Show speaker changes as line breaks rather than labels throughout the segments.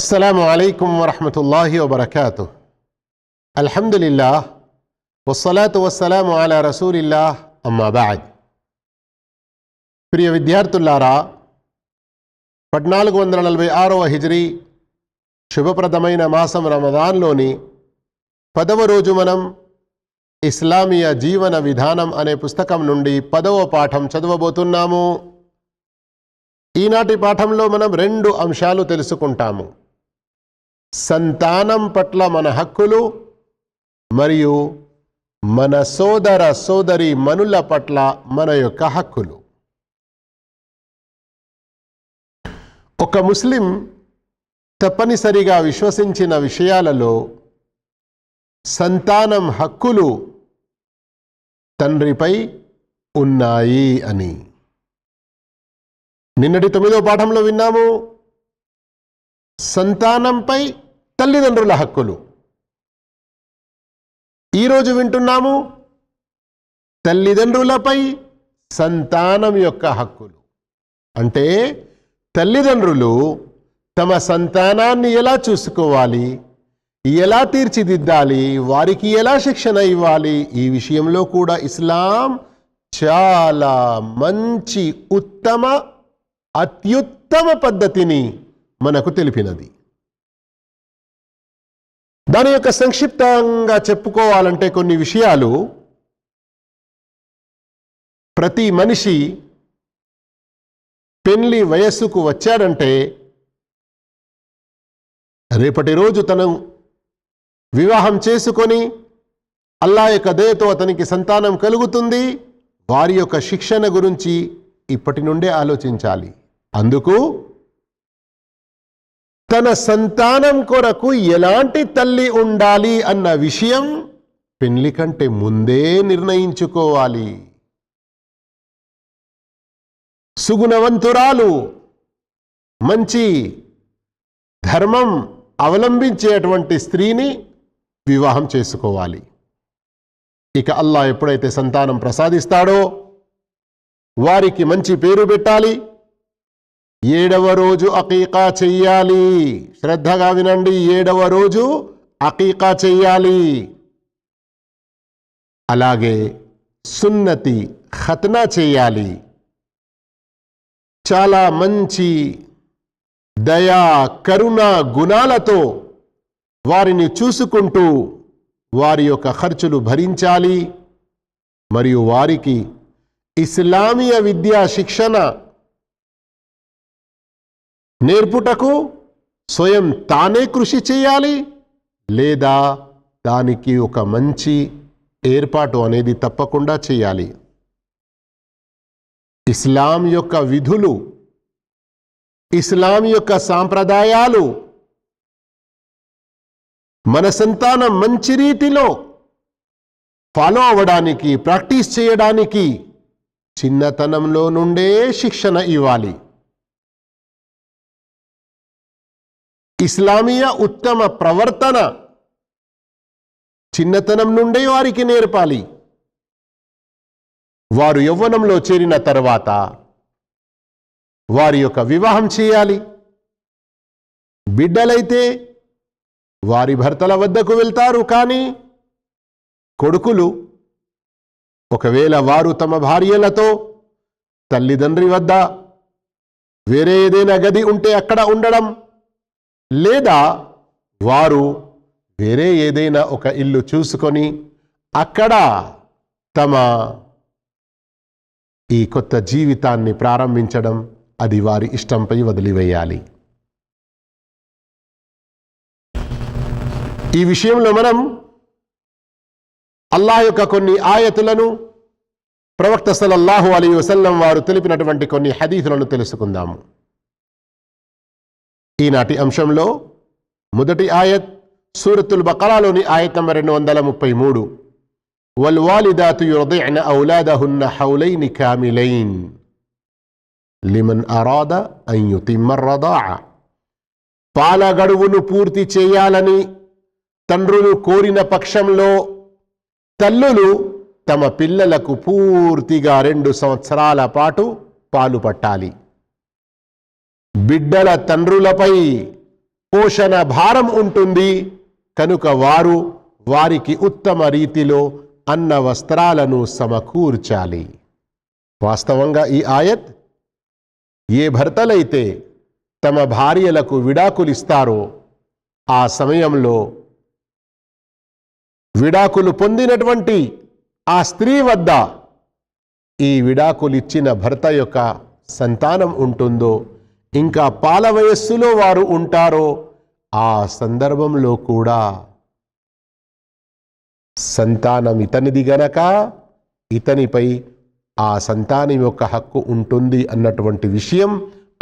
అస్సలం అయికం వరహమతుల్లాహి వబర్కాతు అల్హమ్దులిల్లా వస్సలాతు వస్సలాం అలా రసూలిల్లా అమ్మాబాద్ ప్రియ విద్యార్థుల్లారా పద్నాలుగు వందల నలభై ఆరవ హిజరీ శుభప్రదమైన మాసం రమదాన్లోని పదవ రోజు మనం ఇస్లామీయ జీవన విధానం అనే పుస్తకం నుండి పదవ పాఠం చదవబోతున్నాము ఈనాటి పాఠంలో మనం రెండు అంశాలు తెలుసుకుంటాము సంతానం పట్ల మన హక్కులు మరియు మన సోదర సోదరి మనుల పట్ల మన యొక్క హక్కులు. ఒక ముస్లిం తప్పనిసరిగా విశ్వసించిన విషయాలలో సంతానం హక్కులు తండ్రిపై ఉన్నాయి అని. నిన్నటి తొమ్మిదో పాఠంలో విన్నాము సంతానంపై తల్లిదండ్రుల హక్కులు. ఈరోజు వింటున్నాము తల్లిదండ్రులపై సంతానం యొక్క హక్కులు. అంటే తల్లిదండ్రులు తమ సంతానాన్ని ఎలా చూసుకోవాలి ఎలా తీర్చిదిద్దాలి వారికి ఎలా శిక్షణ ఇవ్వాలి ఈ విషయంలో కూడా ఇస్లాం చాలా మంచి ఉత్తమ అత్యుత్తమ పద్ధతిని మనకు తెలిపినది. దాని యొక్క సంక్షిప్తంగా చెప్పుకోవాలంటే కొన్ని విషయాలు. ప్రతి మనిషి పెళ్ళి వయస్సుకు వచ్చాడంటే రేపటి రోజు తను వివాహం చేసుకొని అల్లా యొక్క దయతో అతనికి సంతానం కలుగుతుంది. వారి యొక్క శిక్షణ గురించి ఇప్పటి నుండే ఆలోచించాలి. అందుకు తన సంతానం కొరకు ఎలాంటి తల్లి ఉండాలి అన్న విషయం పెళ్ళి కంటే ముందే నిర్ణయించుకోవాలి. సుగుణవంతురాలు మంచి ధర్మం అవలంబించేటువంటి స్త్రీని వివాహం చేసుకోవాలి. ఇక అల్లా ఎప్పుడైతే సంతానం ప్రసాదిస్తాడో వారికి మంచి పేరు పెట్టాలి. ఏడవ రోజు అకీకా చెయ్యాలి. శ్రద్ధగా వినండి ఏడవ రోజు అకీకా చెయ్యాలి. అలాగే సున్నతి ఖత్నా చేయాలి చాలా మంచి దయా కరుణ గుణాలతో వారిని చూసుకుంటూ వారి యొక్క ఖర్చులు భరించాలి. మరియు వారికి ఇస్లామీయ విద్యా శిక్షణ నేర్పుటకు స్వయం తానే కృషి చేయాలి లేదా దానికి ఒక మంచి ఏర్పాటు అనేది తప్పకుండా చేయాలి. ఇస్లాం యొక్క విధులు ఇస్లాం యొక్క సాంప్రదాయాలు మన సంతానం మంచి రీతిలో ఫాలో అవ్వడానికి ప్రాక్టీస్ చేయడానికి చిన్నతనంలో నుండే శిక్షణ ఇవ్వాలి. ఇస్లామీయ ఉత్తమ ప్రవర్తన చిన్నతనం నుండే వారికి నేర్పాలి. వారు యవ్వనంలో చేరిన తర్వాత వారి యొక్క వివాహం చేయాలి. బిడ్డలైతే వారి భర్తల వద్దకు వెళ్తారు కానీ కొడుకులు ఒకవేళ వారు తమ భార్యలతో తల్లిదండ్రి వద్ద వేరే ఏదైనా గది ఉంటే అక్కడ ఉండడం లేదా వారు వేరే ఏదైనా ఒక ఇల్లు చూసుకొని అక్కడ తమ ఈ కొత్త జీవితాన్ని ప్రారంభించడం అది వారి ఇష్టంపై వదిలివేయాలి. ఈ విషయంలో మనం అల్లాహ్ యొక్క కొన్ని ఆయతులను ప్రవక్త సలల్లాహు అలీ వసల్లం వారు తెలిపినటువంటి కొన్ని హదీసులను తెలుసుకుందాము. ఈనాటి అంశంలో మొదటి ఆయత్ సూరతుల్ బకరాలోని ఆయత్ నంబర్ రెండు వందల ముప్పై మూడు. లిమన్ పాల గడువును పూర్తి చేయాలని తండ్రులు కోరిన పక్షంలో తల్లులు తమ పిల్లలకు పూర్తిగా రెండు సంవత్సరాల పాటు పాలు పట్టాలి. బిడ్డల తండ్రులపై పోషణ భారం ఉంటుంది. కనుక వారు వారికి ఉత్తమ రీతిలో అన్న వస్త్రాలను సమకూర్చాలి. వాస్తవంగా ఈ ఆయత్ ఏ భర్తలైతే తమ భార్యలకు విడాకులిస్తారో ఆ సమయంలో విడాకులు పొందినటువంటి ఆ స్త్రీ వద్ద ఈ విడాకులిచ్చిన భర్త యొక్క సంతానం ఉంటుందో ఇంకా పాల వయస్సులో వారు ఉంటారో ఆ సందర్భంలో కూడా సంతానం ఇతనిది గనక ఇతనిపై ఆ సంతానం యొక్క హక్కు ఉంటుంది అన్నటువంటి విషయం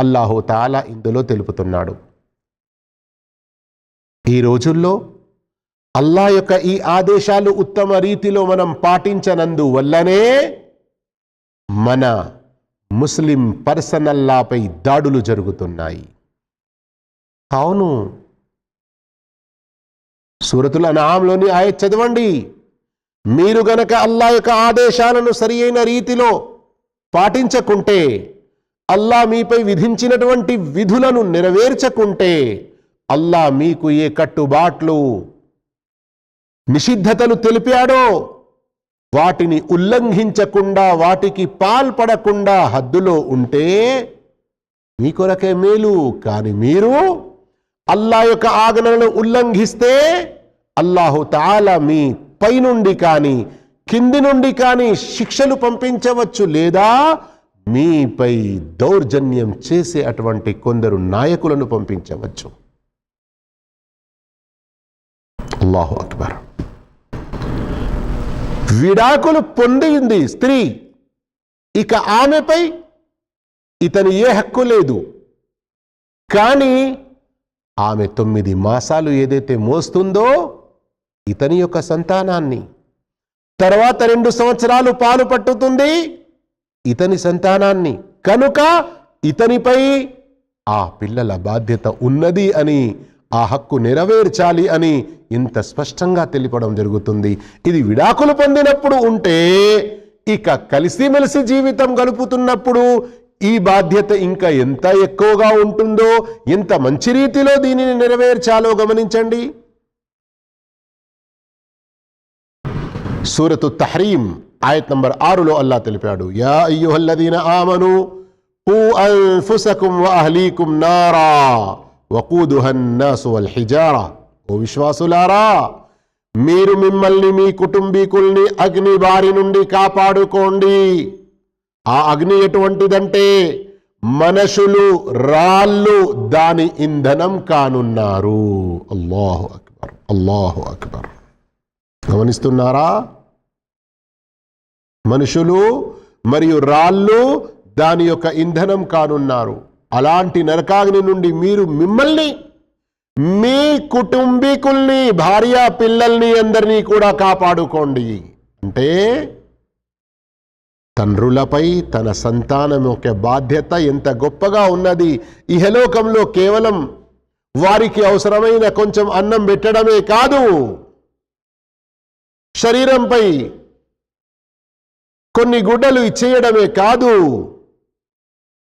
అల్లాహు తాలా ఇందులో తెలుపుతున్నాడు. ఈ రోజుల్లో అల్లా యొక్క ఈ ఆదేశాలు ఉత్తమ రీతిలో మనం పాటించనందు వల్లనే మన ముస్లిం పర్సనల్లాపై దాడులు జరుగుతున్నాయి. అవును. సూరతుల నామంలోని ఆయ చదవండి. మీరు గనక అల్లా యొక్క ఆదేశాలను సరి అయిన రీతిలో పాటించకుంటే అల్లా మీపై విధించినటువంటి విధులను నెరవేర్చకుంటే అల్లా మీకు ఏ కట్టుబాట్లు నిషిద్ధతలు తెలిపాడో వాటిని ఉల్లంఘించకుండా వాటికి పాల్పడకుండా హద్దులో ఉంటే మీ కొరకే మేలు. కానీ మీరు అల్లా యొక్క ఆజ్ఞలను ఉల్లంఘిస్తే అల్లాహు తాలా మీ పైనుండి కానీ కింది నుండి కానీ శిక్షలు పంపించవచ్చు లేదా మీపై దౌర్జన్యం చేసే అటువంటి కొందరు నాయకులను పంపించవచ్చు. అల్లాహు అక్బర్. విడాకులు పొందింది స్త్రీ. ఇక ఆమెపై ఇతని ఏ హక్కు లేదు. కానీ ఆమె తొమ్మిది మాసాలు ఏదైతే మోస్తుందో ఇతని యొక్క సంతానాన్ని. తర్వాత రెండు సంవత్సరాలు పాలు పట్టుతుంది ఇతని సంతానాన్ని. కనుక ఇతనిపై ఆ పిల్లల బాధ్యత ఉన్నది అని ఆ హక్కు నెరవేర్చాలి అని ఇంత స్పష్టంగా తెలిపడం జరుగుతుంది. ఇది విడాకులు పొందినప్పుడు ఉంటే ఇక కలిసిమెలిసి జీవితం గడుపుతున్నప్పుడు ఈ బాధ్యత ఇంకా ఎంత ఎక్కువగా ఉంటుందో ఎంత మంచి రీతిలో దీనిని నెరవేర్చాలో గమనించండి. సూరతు తహరీం ఆయత్ నంబర్ ఆరులో అల్లా తెలిపాడు. యా అయ్యుహల్లదీన ఆమను పు అన్ఫుసకుం అహ్లీకుం నారా. హిజారా. ఓ విశ్వాసులారా మీరు మిమ్మల్ని మీ కుటుంబీకుల్ని అగ్ని బారి నుండి కాపాడుకోండి. ఆ అగ్ని ఎటువంటిదంటే మనుషులు రాళ్ళు దాని ఇంధనం కానున్నారు. అల్లాహు అక్బర్ అల్లాహు అక్బర్. గమనిస్తున్నారా? మనుషులు మరియు రాళ్ళు దాని యొక్క ఇంధనం కానున్నారు. అలాంటి నరకాగ్ని నుండి మీరు మిమ్మల్ని మీ కుటుంబీకుల్ని భార్య పిల్లల్ని అందరినీ కూడా కాపాడుకోండి. అంటే తండ్రులపై తన సంతానం యొక్క బాధ్యత ఎంత గొప్పగా ఉన్నది ఇహలోకంలో కేవలం వారికి అవసరమైన కొంచెం అన్నం పెట్టడమే కాదు. శరీరంపై కొన్ని గుడ్డలు ఇచ్చేయడమే కాదు.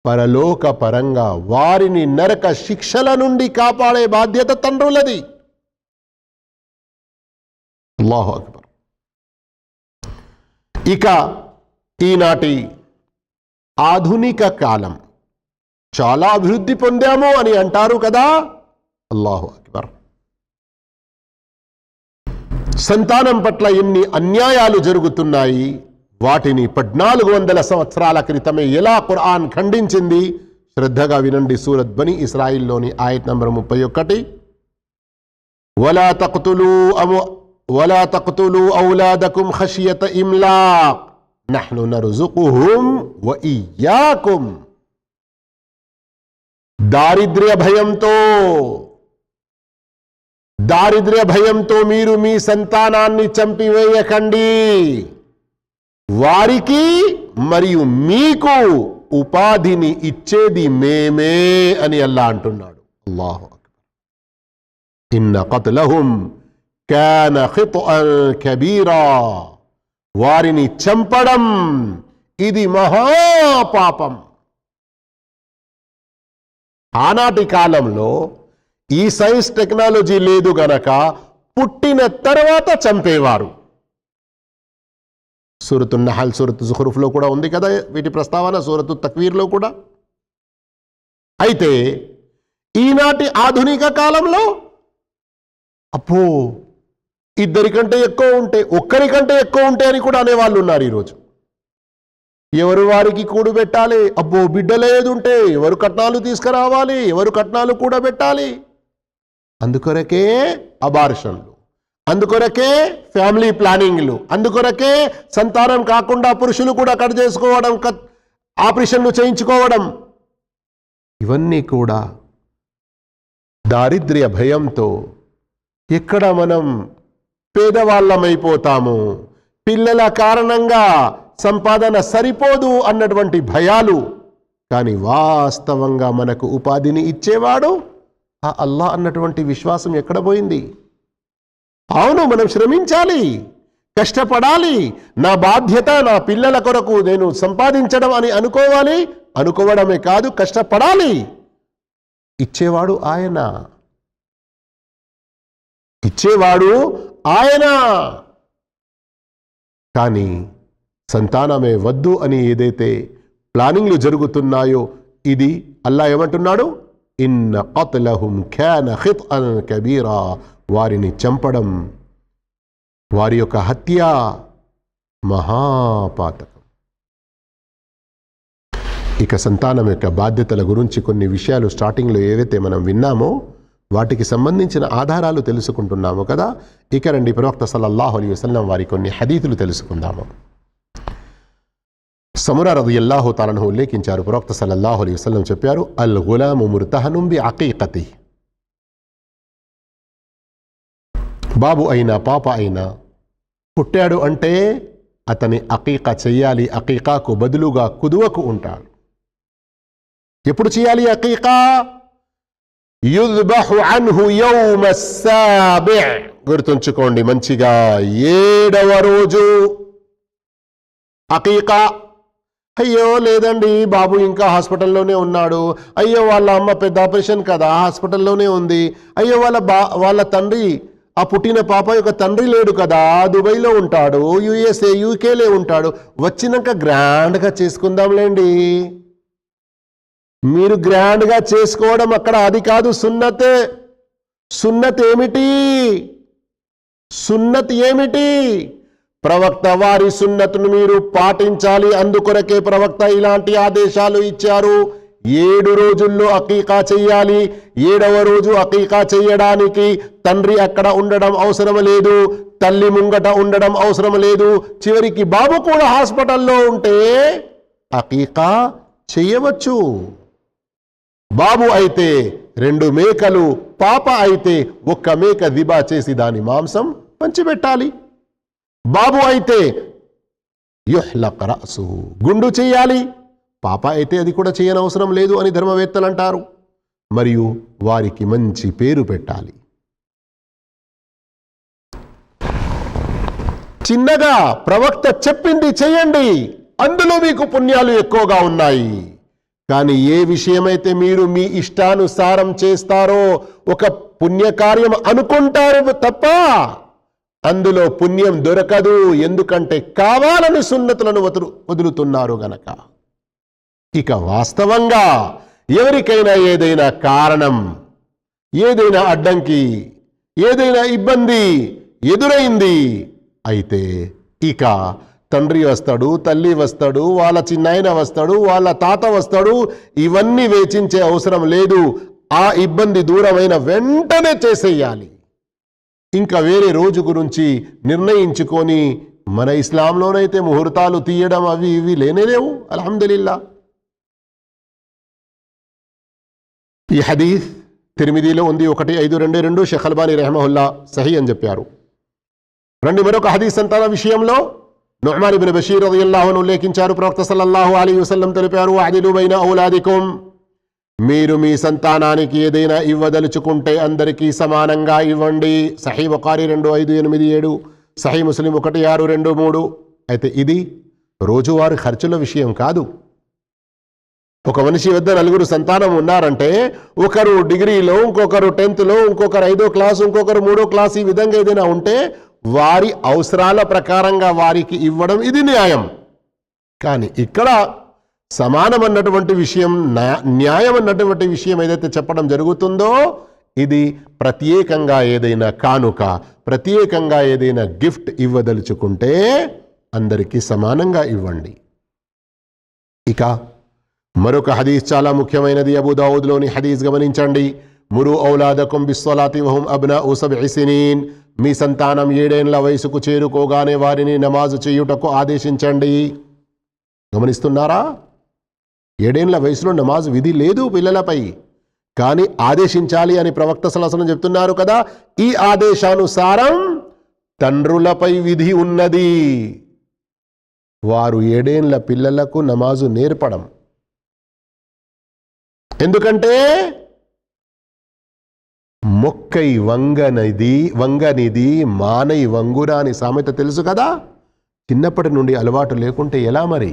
పరలోక పరంగా వారిని నరక శిక్షల నుండి కాపాడే బాధ్యత తండ్రులది. అల్లాహు అక్బర్. ఇక ఈనాటి ఆధునిక కాలం. చాలా అభివృద్ధి పొందాము అని అంటారు కదా అల్లాహు అక్బర్. సంతానం పట్ల ఎన్ని అన్యాయాలు జరుగుతున్నాయి వాటిని పద్నాలుగు వందల సంవత్సరాల క్రితమే ఎలా ఖురాన్ ఖండించింది? శ్రద్ధగా వినండి సూరత్ బని ఇస్రాయిల్లోని ఆయత్ నంబర్ ముప్పై ఒకటి. వలా తక్తులు వలా తక్తులు ఔలాదకుం ఖషియత ఇమ్లాక్. నహ్ను నరుజుకుహుం వ ఇయ్యాకుం. దారిద్ర్య భయంతో దారిద్ర్య భయంతో మీరు మీ సంతానాన్ని చంపివేయకండి. వారికి మరియు మీకు ఉపాధిని ఇచ్చేది మేమే అని అల్లా అంటున్నాడు. అల్లాహు ఇన్న కత్లహుం కాన కబీరా. వారిని చంపడం ఇది మహాపాపం. ఆనాటి కాలంలో ఈ సైన్స్ టెక్నాలజీ లేదు గనక పుట్టిన తర్వాత చంపేవారు. సూరతు నహల్ సూరత్ జుహరుఫ్లో కూడా ఉంది కదా వీటి ప్రస్తావన సూరతు తక్వీర్లో కూడా. అయితే ఈనాటి ఆధునిక కాలంలో అప్పో ఇద్దరికంటే ఎక్కువ ఉంటే ఒక్కరికంటే ఎక్కువ ఉంటే అని కూడా అనేవాళ్ళు ఉన్నారు ఈరోజు. ఎవరు వారికి కూడు పెట్టాలి? అబ్బో బిడ్డ లేదుంటే ఎవరు కట్నాలు తీసుకురావాలి? ఎవరు కట్నాలు కూడా పెట్టాలి? అందుకొరకే అబార్షన్లు. అందుకొరకే ఫ్యామిలీ ప్లానింగ్లు అందుకొరకే సంతానం కాకుండా పురుషులు కూడా కట్ చేసుకోవడం కట్- ఆపరేషన్లు చేయించుకోవడం. ఇవన్నీ కూడా దారిద్ర్య భయంతో ఎక్కడ మనం పేదవాళ్ళమైపోతాము? పిల్లల కారణంగా సంపాదన సరిపోదు అన్నటువంటి భయాలు. కానీ వాస్తవంగా మనకు ఉపాధిని ఇచ్చేవాడు ఆ అల్లా అన్నటువంటి విశ్వాసం ఎక్కడ పోయింది? అవును మనం శ్రమించాలి కష్టపడాలి. నా బాధ్యత నా పిల్లల కొరకు నేను సంపాదించడం అని అనుకోవాలి. అనుకోవడమే కాదు కష్టపడాలి. ఇచ్చేవాడు ఆయన. ఇచ్చేవాడు ఆయన. కానీ సంతానమే వద్దు అని ఏదైతే ప్లానింగ్లు జరుగుతున్నాయో ఇది అల్లా ఏమంటున్నాడు? ఇన్న కత్లహుం ఖాన ఖిత్అన్ కబీరా వారిని చంపడం వారి యొక్క హత్య మహాపాతకం. ఇక సంతానం యొక్క బాధ్యతల గురించి కొన్ని విషయాలు స్టార్టింగ్లో ఏవైతే మనం విన్నామో వాటికి సంబంధించిన ఆధారాలు తెలుసుకుంటున్నాము కదా? ఇక రండి ప్రవక్త సల్లల్లాహు అలీ వసల్లం వారి కొన్ని హదీతులు తెలుసుకుందాము. సమురా రదియల్లాహు తాలను ఉల్లేఖించారు. ప్రవక్త సల్లల్లాహు అలీ వసల్లం చెప్పారు అల్ గులాము ముర్తహనుం అకీకతి బాబు అయినా పాప అయినా పుట్టాడు అంటే అతని అకీక చెయ్యాలి. అకీకాకు బదులుగా కుదువకు ఉంటాడు. ఎప్పుడు చేయాలి అకీకా? యుద్బహు అన్హు యౌమ గుర్తుంచుకోండి మంచిగా ఏడవ రోజు అకీకా. అయ్యో లేదండి బాబు ఇంకా హాస్పిటల్లోనే ఉన్నాడు. అయ్యో వాళ్ళ అమ్మ పెద్ద ఆపరేషన్ కదా హాస్పిటల్లోనే ఉంది. అయ్యో వాళ్ళ బా వాళ్ళ తండ్రి ఆ పుట్టిన పాప యొక్క తండ్రి లేడు కదా దుబాయ్లో ఉంటాడు యుఎస్ఏ యూకేలే ఉంటాడు. వచ్చినాక గ్రాండ్గా చేసుకుందాంలేండి. మీరు గ్రాండ్గా చేసుకోవడం అక్కడ అది కాదు సున్నతే. సున్నత్ ఏమిటి? సున్నత్ ఏమిటి? ప్రవక్త వారి సున్నతును మీరు పాటించాలి అందుకొరకే ప్రవక్త ఇలాంటి ఆదేశాలు ఇచ్చారు. ఏడు రోజుల్లో అకీకా చెయ్యాలి. ఏడవ రోజు అకీకా చెయ్యడానికి తండ్రి అక్కడ ఉండడం అవసరం లేదు. తల్లి ముంగట ఉండడం అవసరం లేదు. చివరికి బాబు కూడా హాస్పిటల్లో ఉంటే అకీకా చెయ్యవచ్చు. బాబు అయితే రెండు మేకలు పాప అయితే ఒక్క మేక దిబా చేసి దాని మాంసం పంచిపెట్టాలి. బాబు అయితే యుహ్లక్ రఅసు గుండు చేయాలి పాప అయితే అది కూడా చేయనవసరం లేదు అని ధర్మవేత్తలు అంటారు మరియు వారికి మంచి పేరు పెట్టాలి. చిన్నగా ప్రవక్త చెప్పింది చేయండి. అందులో మీకు పుణ్యాలు ఎక్కువగా ఉన్నాయి. కానీ ఏ విషయమైతే మీరు మీ ఇష్టానుసారం చేస్తారో ఒక పుణ్యకార్యం అనుకుంటారు తప్ప అందులో పుణ్యం దొరకదు. ఎందుకంటే కావాలని సున్నతులను వదులు వదులుతున్నారు గనక. ఇక వాస్తవంగా ఎవరికైనా ఏదైనా కారణం ఏదైనా అడ్డంకి ఏదైనా ఇబ్బంది ఎదురైంది అయితే ఇక తండ్రి వస్తాడు తల్లి వస్తాడు వాళ్ళ చిన్నాయన వస్తాడు వాళ్ళ తాత వస్తాడు ఇవన్నీ వేచించే అవసరం లేదు. ఆ ఇబ్బంది దూరమైన వెంటనే చేసేయాలి. ఇంకా వేరే రోజు గురించి నిర్ణయించుకొని మన ఇస్లాంలోనైతే ముహూర్తాలు తీయడం అవి ఇవి లేనే లేవు. అల్హమ్దులిల్లా. ఈ హదీస్ తిరిమిదిలో ఉంది. ఒకటి ఐదు రెండు రెండు. షేఖ్ అల్బానీ రెహమహుల్లా సహీ అని చెప్పారు. రండి మరొక హదీస్ సంతాన విషయంలో నుహ్మాన్ ఇబిన్ బషీర్ అదయల్లాహును ఉల్లేఖించారు. ప్రవక్త సల్లల్లాహు అలీ వసల్లం తెలిపారు అదిలుబైన బైన మీరు మీ సంతానానికి ఏదైనా ఇవ్వదలుచుకుంటే అందరికీ సమానంగా ఇవ్వండి. సహీ ఒకారి రెండు ఐదు ఎనిమిది ఏడు. సహీ ముస్లిం ఒకటి ఆరు రెండు మూడు. అయితే ఇది రోజువారి ఖర్చుల విషయం కాదు. ఒక మనిషి వద్ద నలుగురు సంతానం ఉన్నారంటే ఒకరు డిగ్రీలో ఇంకొకరు టెన్త్లో ఇంకొకరు ఐదో క్లాస్ ఇంకొకరు మూడో క్లాస్ ఈ విధంగా ఏదైనా ఉంటే వారి అవసరాల ప్రకారంగా వారికి ఇవ్వడం ఇది న్యాయం. కానీ ఇక్కడ సమానం అన్నటువంటి విషయం న్యాయం అన్నటువంటి విషయం ఏదైతే చెప్పడం జరుగుతుందో ఇది ప్రత్యేకంగా ఏదైనా కానుక ప్రత్యేకంగా ఏదైనా గిఫ్ట్ ఇవ్వదలుచుకుంటే అందరికీ సమానంగా ఇవ్వండి. ఇక మరొక హదీస్ చాలా ముఖ్యమైనది అబుదావుద్లోని హదీస్ గమనించండి. మురు ఔలాదకుం బిస్వలాతి వహుం అబ్నా ఉసబిసినీన్ మీ సంతానం ఏడేండ్ల వయసుకు చేరుకోగానే వారిని నమాజు చేయుటకు ఆదేశించండి. గమనిస్తున్నారా? ఏడేండ్ల వయసులో నమాజు విధి లేదు పిల్లలపై. కానీ ఆదేశించాలి అని ప్రవక్త సలసనం చెప్తున్నారు కదా ఈ ఆదేశానుసారం తండ్రులపై విధి ఉన్నది. వారు ఏడేండ్ల పిల్లలకు నమాజు నేర్పడం. ఎందుకంటే మొక్కై వంగనిది వంగనిది మానై వంగురాని సామెత తెలుసు కదా? చిన్నప్పటి నుండి అలవాటు లేకుంటే ఎలా మరి?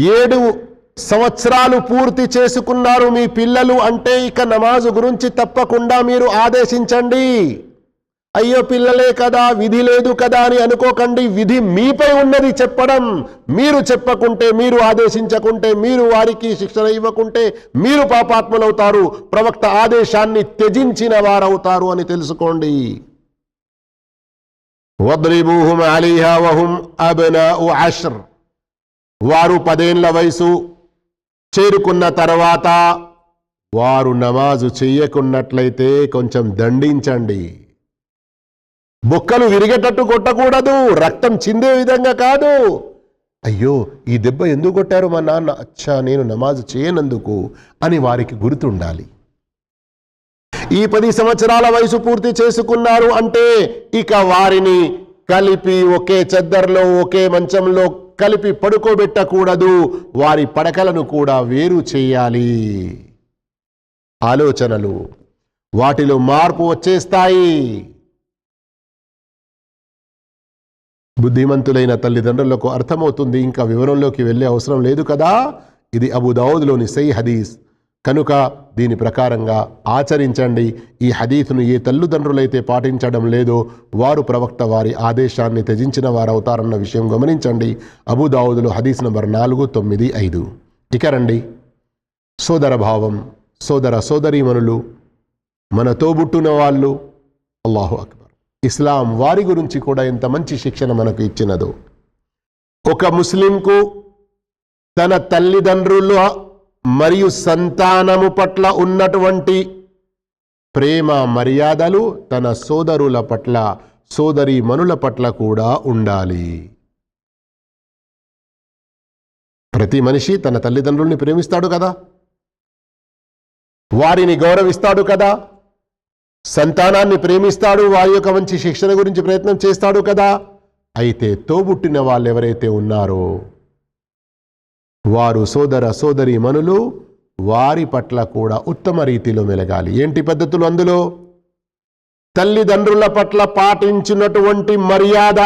ఏడు సంవత్సరాలు పూర్తి చేసుకున్నారు మీ పిల్లలు అంటే ఇక నమాజు గురించి తప్పకుండా మీరు ఆదేశించండి. అయ్యో పిల్లలే కదా విధి లేదు కదా అని అనుకోకండి. విధి మీపై ఉన్నది చెప్పడం మీరు చెప్పకుంటే మీరు ఆదేశించకుంటే మీరు వారికి శిక్షణ ఇవ్వకుంటే మీరు పాపాత్మలవుతారు. ప్రవక్త ఆదేశాన్ని త్యజించిన వారవుతారు అని తెలుసుకోండి. వద్రిబూహుం అలీహా వహుం అబ్నాఉ అష్ర్. వారు పదేండ్ల వయసు చేరుకున్న తర్వాత వారు నమాజు చెయ్యకున్నట్లయితే కొంచెం దండించండి. బొక్కలు విరిగేటట్టు కొట్టకూడదు. రక్తం చిందే విధంగా కాదు. అయ్యో ఈ దెబ్బ ఎందుకు కొట్టారు మా నాన్న? అచ్చా నేను నమాజ్ చేయనందుకు అని వారికి గుర్తుండాలి. ఈ పది సంవత్సరాల వయసు పూర్తి చేసుకున్నారు అంటే ఇక వారిని కలిపి ఒకే చెద్దర్లో ఒకే మంచంలో కలిపి పడుకోబెట్టకూడదు. వారి పడకలను కూడా వేరు చేయాలి. ఆలోచనలు వాటిలో మార్పు వచ్చేస్తాయి. బుద్ధిమంతులైన తల్లిదండ్రులకు అర్థమవుతుంది ఇంకా వివరంలోకి వెళ్ళే అవసరం లేదు కదా? ఇది అబుదావుద్లోని సై హదీస్. కనుక దీని ప్రకారంగా ఆచరించండి. ఈ హదీస్ను ఏ తల్లిదండ్రులైతే పాటించడం లేదో వారు ప్రవక్త వారి ఆదేశాన్ని త్యజించిన వారవుతారన్న విషయం గమనించండి. అబుదావుదులో హదీస్ నంబర్ నాలుగు తొమ్మిది ఐదు. ఇక రండి. సోదర భావం సోదర సోదరీమణులు మన తోబుట్టున వాళ్ళు. అల్లాహు అక్బర్. ఇస్లాం వారి గురించి కూడా ఎంత మంచి శిక్షణ మనకు ఇచ్చినదో. ఒక ముస్లింకు తన తల్లిదండ్రుల మరియు సంతానము పట్ల ఉన్నటువంటి ప్రేమ మర్యాదలు తన సోదరుల పట్ల సోదరి మనుల పట్ల కూడా ఉండాలి. ప్రతి మనిషి తన తల్లిదండ్రుల్ని ప్రేమిస్తాడు కదా? వారిని గౌరవిస్తాడు కదా? సంతానాన్ని ప్రేమిస్తాడు వారి యొక్క మంచి శిక్షణ గురించి ప్రయత్నం చేస్తాడు కదా? అయితే తోబుట్టిన వాళ్ళు ఎవరైతే ఉన్నారో? వారు సోదర సోదరి మనులు వారి పట్ల కూడా ఉత్తమ రీతిలో మెలగాలి. ఏంటి పద్ధతులు అందులో? తల్లిదండ్రుల పట్ల పాటించినటువంటి మర్యాద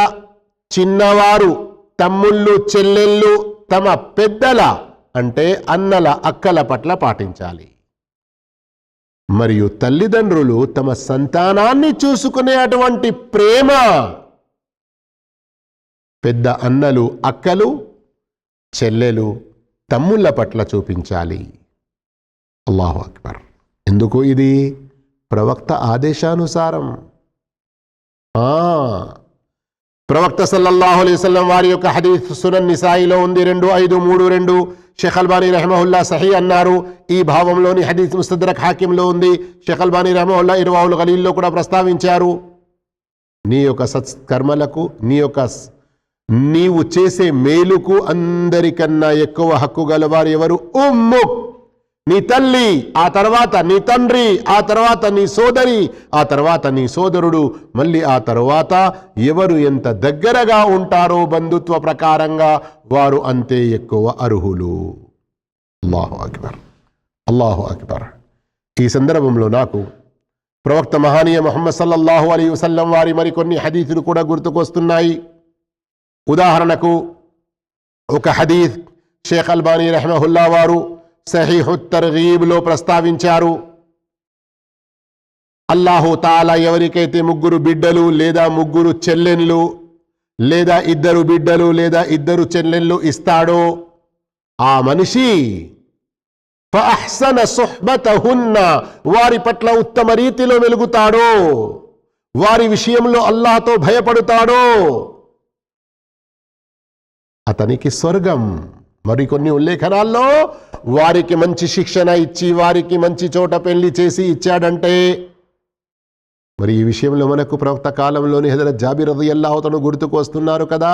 చిన్నవారు తమ్ముళ్ళు చెల్లెళ్ళు తమ పెద్దల అంటే అన్నల అక్కల పట్ల పాటించాలి. మరియు తల్లిదండ్రులు తమ సంతానాన్ని చూసుకునే అటువంటి ప్రేమ. పెద్ద అన్నలు అక్కలు చెల్లెలు తమ్ముళ్ళ పట్ల చూపించాలి. అల్లాహు అక్బర్. ఎందుకు ఇది? ప్రవక్త ఆదేశానుసారం. ఆ ప్రవక్త సల్లల్లాహు అలైహి వారి యొక్క హదీఫ్ సునన్ నిసాయిలో ఉంది. రెండు ఐదు మూడు రెండు. షేఖ్ అల్బానీ రహమహుల్లా సహీ అన్నారు. ఈ భావంలోని హదీఫ్ ముస్తద్రక్ హాకింలో ఉంది. షేఖ్ అల్బానీ రహమహుల్లా ఇరువాహుల్ గలీల్లో కూడా ప్రస్తావించారు. నీ యొక్క సత్కర్మలకు నీ యొక్క నీవు చేసే మేలుకు అందరికన్నా ఎక్కువ హక్కు గలవారు ఎవరు? ఉమ్ము నీ తల్లి ఆ తర్వాత నీ తండ్రి ఆ తర్వాత నీ సోదరి ఆ తర్వాత నీ సోదరుడు మళ్ళీ ఆ తర్వాత ఎవరు ఎంత దగ్గరగా ఉంటారో బంధుత్వ ప్రకారంగా వారు అంతే ఎక్కువ అర్హులు. అల్లాహు అక్బర్. అల్లాహు అక్బర్. ఈ సందర్భంలో నాకు ప్రవక్త మహానీయ మొహమ్మద్ సల్లల్లాహు అలీ వసల్లం వారి మరికొన్ని హదీసులు కూడా గుర్తుకొస్తున్నాయి. ఉదాహరణకు ఒక హదీస్ షేఖ్ అల్బానీ రెహమహుల్లా వారు సహీహుత్తర్గీబ్లో ప్రస్తావించారు. అల్లాహు తాలా ఎవరికైతే ముగ్గురు బిడ్డలు లేదా ముగ్గురు చెల్లెన్లు లేదా ఇద్దరు బిడ్డలు లేదా ఇద్దరు చెల్లెన్లు ఇస్తాడో ఆ మనిషి వారి పట్ల ఉత్తమ రీతిలో వెలుగుతాడో వారి విషయంలో అల్లాహతో భయపడతాడో అతనికి స్వర్గం. మరికొన్ని ఉల్లేఖనాల్లో వారికి మంచి శిక్షణ ఇచ్చి వారికి మంచి చోట పెళ్ళి చేసి ఇచ్చాడంటే మరి ఈ విషయంలో మనకు ప్రవక్త కాలంలోని హెదర జాబిర్ రది అల్లాహతను గుర్తుకు వస్తున్నారు కదా?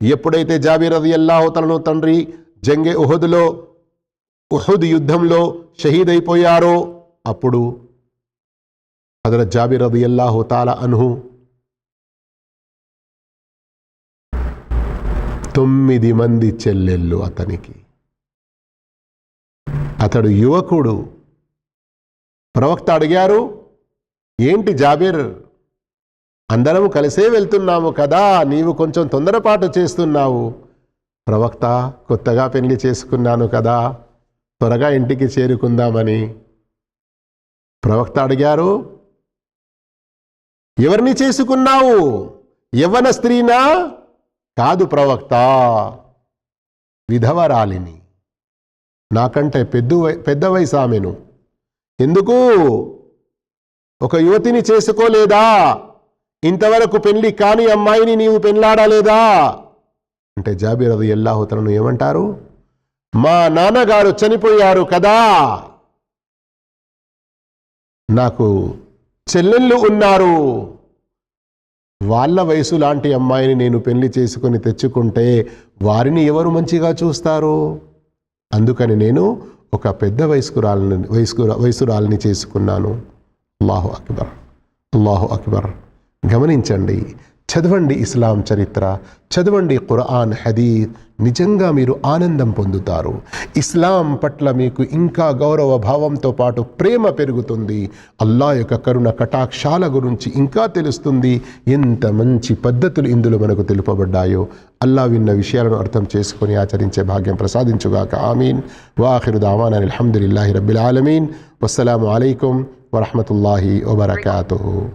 ఎప్పుడైతే జాబిర్ రది అల్లాహతలను తండ్రి జంగే ఉహుద్లో ఉహుద్ యుద్ధంలో షహీద్ అయిపోయారో అప్పుడు హజరత్ జాబిర్ రది అల్లాహు తాల అన్హు తొమ్మిది మంది చెల్లెళ్ళు అతనికి. అతడు యువకుడు. ప్రవక్త అడిగారు ఏంటి జాబిర్? అందరం కలిసే వెళ్తున్నాము కదా నీవు కొంచెం తొందరపాటు చేస్తున్నావు. ప్రవక్త కొత్తగా పెళ్ళి చేసుకున్నాను కదా త్వరగా ఇంటికి చేరుకుందామని. ప్రవక్త అడిగారు ఎవరిని చేసుకున్నావు? యవ్వన స్త్రీనా? కాదు ప్రవక్త విధవరాలిని. నాకంటే పెద్ద పెద్ద వయసు ఆమెను ఎందుకు? ఒక యువతిని చేసుకోలేదా? ఇంతవరకు పెళ్ళి కాని అమ్మాయిని నీవు పెళ్ళాడలేదా అంటే జాబిరదు అది ఎల్లాహుతలను ఏమంటారు? మా నాన్నగారు చనిపోయారు కదా. నాకు చెల్లెళ్ళు ఉన్నారు. వాళ్ళ వయసు లాంటి అమ్మాయిని నేను పెళ్ళి చేసుకొని తెచ్చుకుంటే వారిని ఎవరు మంచిగా చూస్తారు? అందుకని నేను ఒక పెద్ద వయస్కురాలని వయస్కు వయసురాలని చేసుకున్నాను. అల్లాహు అక్బర్. అల్లాహు అక్బర్. గమనించండి చదవండి ఇస్లాం చరిత్ర చదవండి ఖురాన్ హదీద్ నిజంగా మీరు ఆనందం పొందుతారు. ఇస్లాం పట్ల మీకు ఇంకా గౌరవ భావంతో పాటు ప్రేమ పెరుగుతుంది. అల్లా యొక్క కరుణ కటాక్షాల గురించి ఇంకా తెలుస్తుంది. ఎంత మంచి పద్ధతులు ఇందులో మనకు తెలుపబడ్డాయో. అల్లా విన్న విషయాలను అర్థం చేసుకొని ఆచరించే భాగ్యం ప్రసాదించుగాక. ఆమీన్. వాఖిరు దావాన్ అల్హమ్దుల్లాహి రబ్బిల్ ఆలమీన్. వస్సలాము అయికం వరహమతుల్లాహి వబర్కాతు